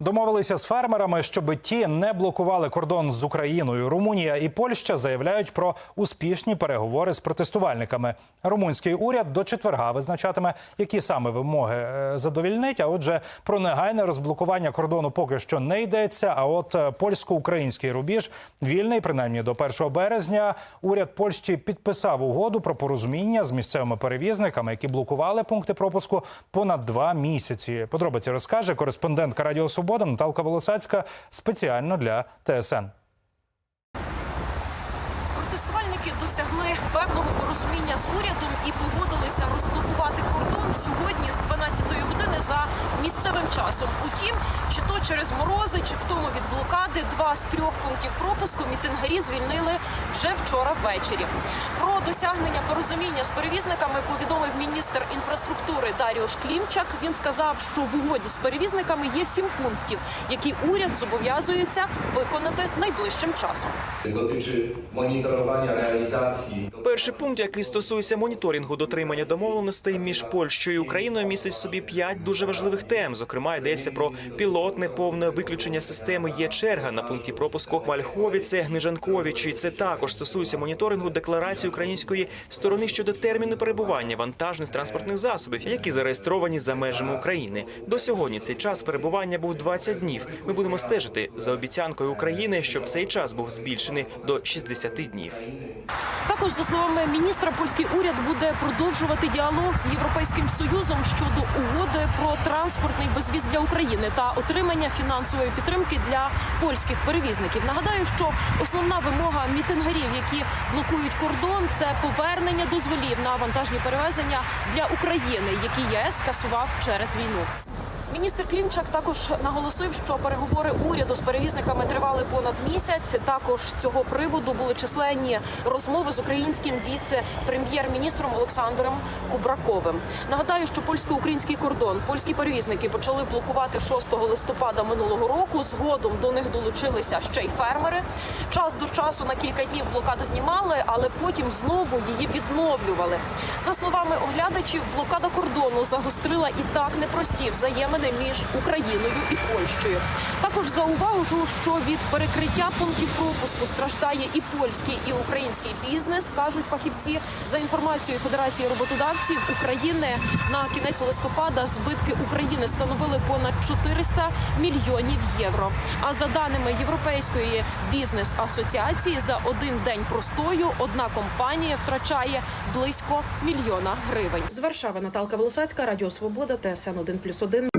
Домовилися з фермерами, щоб ті не блокували кордон з Україною. Румунія і Польща заявляють про успішні переговори з протестувальниками. Румунський уряд до четверга визначатиме, які саме вимоги е, задовільнить. А отже, про негайне розблокування кордону поки що не йдеться. А от е, польсько-український рубіж вільний, принаймні до 1 березня. Уряд Польщі підписав угоду про порозуміння з місцевими перевізниками, які блокували пункти пропуску понад два місяці. Подробиці розкаже кореспондентка Радіо Свобода Наталка Волосацька спеціально для ТСН. Протестувальники досягли певного порозуміння з урядом і погодилися розблокувати кордон сьогодні часом. Утім, чи то через морози, чи втому від блокади, два з трьох пунктів пропуску мітингарі звільнили вже вчора ввечері. Про досягнення порозуміння з перевізниками повідомив міністр інфраструктури Даріош Клімчак. Він сказав, що в угоді з перевізниками є сім пунктів, які уряд зобов'язується виконати найближчим часом. dotyczy monitorowania realizacji Перший пункт, який стосується моніторингу дотримання домовленостей між Польщею і Україною, містить собі п'ять дуже важливих тем. Зокрема, йдеться про пілотне повне виключення системи. Є черга на пункті пропуску Мальховіце, Гнижанковичі. Це також стосується моніторингу декларації української сторони щодо терміну перебування вантажних транспортних засобів, які зареєстровані за межами України. До сьогодні цей час перебування був 20 днів. Ми будемо стежити за обіцянкою України, щоб цей час був збільшений до 60 днів. Також за словами міністра, польський уряд буде продовжувати діалог з європейським союзом щодо угоди про транспортний безвіз для України та отримання фінансової підтримки для польських перевізників. Нагадаю, що основна вимога мітингарів, які блокують кордон, це повернення дозволів на вантажні перевезення для України, які ЄС скасував через війну. Міністр Клімчак також наголосив, що переговори уряду з перевізниками тривали понад місяць. Також з цього приводу були численні розмови з українським віце-прем'єр-міністром Олександром Кубраковим. Нагадаю, що польсько-український кордон польські перевізники почали блокувати 6 листопада минулого року. Згодом до них долучилися ще й фермери. Час до часу на кілька днів блокаду знімали, але потім знову її відновлювали. За словами оглядачів, блокада кордону загострила і так непрості взаємини між Україною і Польщею. Також зауважу, що від перекриття пунктів пропуску страждає і польський, і український бізнес, кажуть фахівці. За інформацією Федерації роботодавців України на кінець листопада збитки України становили понад 400 мільйонів євро. А за даними Європейської бізнес-асоціації, за один день простою одна компанія втрачає близько мільйона гривень. З Варшави Наталка Волосацька, Радіо Свобода, ТСН 1+,1.